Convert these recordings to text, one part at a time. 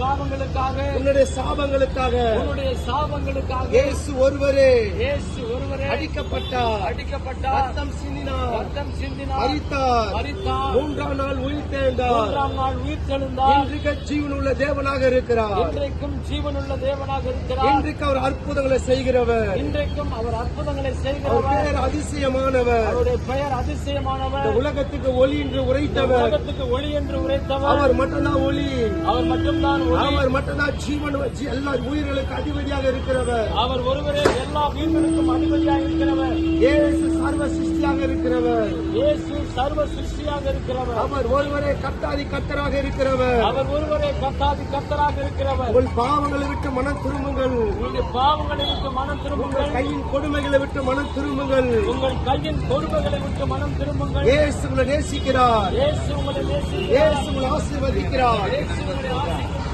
பாவங்களுக்காக உன்னுடைய சாபங்களுக்காக. உன்னுடைய சாபங்களுக்காக இயேசு ஒருவரே இயேசு ஒருவரே அடிக்கப்பட்டார். அடிக்கப்பட்டார். ரத்தம் சிந்தினார். மரித்தார். மூன்றாம் நாள் உயிர்த்தெழுந்தார் மூன்றாம் நாள் உயிர் தெழுந்தார். இன்றைக்கு ஜீவனுள்ள தேவனாக இருக்கிறார். இன்றைக்கும் ஜீவனுள்ள தேவனாக இருக்கிறார். இன்றைக்கு அவர் அற்புதங்களை செய்கிறவர். இன்றைக்கும் அவர் அற்புதங்களை செய்கிறவர். பேர் அதிசயமானவர். அவருடைய பெயர் அதிசயமானவர். உலகத்துக்கு ஒளி என்று உரைத்தவர். உலகத்துக்கு ஒளி என்று உரைத்தவர். அவர் மட்டும்தான் ஒளி. அவர் மட்டும்தான் அவர் மட்டும்தான் ஜீவன் எல்லா உயிர்களுக்கு அதிபதியாக இருக்கிறவர். அவர் ஒருவரே எல்லா வீடுகளுக்கும் அதிபதியாக இருக்கிறவர். இயேசு சர்வ சிருஷ்டியாக இருக்கிறவர். இயேசு சர்வ சிருஷ்டியாக இருக்கிறவர். அவர் ஒருவரே கத்தாதி கத்தராக இருக்கிறவர். அவர் ஒருவரே கத்தாதி கத்தராக இருக்கிறவர். உங்கள் பாவங்களை விட்டு மனம் திரும்புங்கள். உங்களுடைய பாவங்களை விட்டு மனம் திரும்புங்கள். கையின் கொடுமைகளை விட்டு மனம் திரும்புங்கள். உங்கள் கையின் கொடுமைகளை விட்டு மனம் திரும்புங்கள். இயேசு உங்களை நேசிக்கிறார். இயேசு உங்களை நேசிக்கிறார். இயேசு உங்களை ஆசீர்வதிக்கிறார். இயேசு உங்களை ஆசீர்வதிக்கிறார்.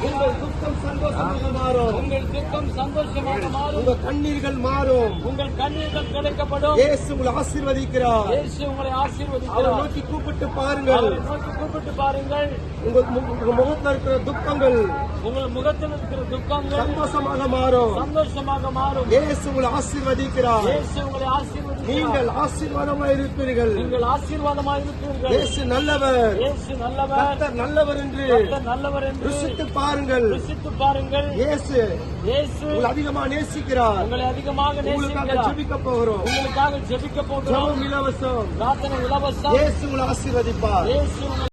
உங்கள் துக்கம் சந்தோஷமாக மாறும். உங்கள் துக்கம் சந்தோஷமாக மாறும். உங்கள் கண்ணீர்கள் மாறும். உங்கள் கண்ணீர்கள் கிடைக்கப்படும். இயேசு உங்களை ஆசீர்வதிக்கிறார். இயேசு உங்களை அவரை ஆசீர்வதிக்கிறார் நோக்கி கூப்பிட்டு பாருங்கள். அவரை நோக்கி கூப்பிட்டு பாருங்கள். உங்க மு- உங்க முகத்துல இருக்கிற துக்கங்கள் உங்கள் முகத்தில் இருக்கிற துக்கங்கள் சந்தோஷமாக மாறும். சந்தோஷமாக மாறும். இயேசு உங்களை ஆசீர்வதிக்கிறார். இயேசு உங்களை ஆசீர்வதிக்கிறார். நீங்கள் ஆசீர்வாதமாக இருப்பீர்கள். நீங்கள் ஆசீர்வாதமாக இருக்கிறீர்கள் இயேசு நல்லவர். இயேசு நல்லவர். நல்லவர் என்று நல்லவர் என்று ருசித்து பாருங்கள். ருசித்து பாருங்கள். இயேசு. இயேசு. உங்களை நேசிக்கிறார். உங்களை அதிகமாக நேசிக்கிறார். ஜெபிக்க போகிறோம். உங்களுக்காக ஜெபிக்க போகிறோம். இலவசம். பிரார்த்தனை இலவசம். இயேசு உங்களை ஆசீர்வதிப்பார். இயேசு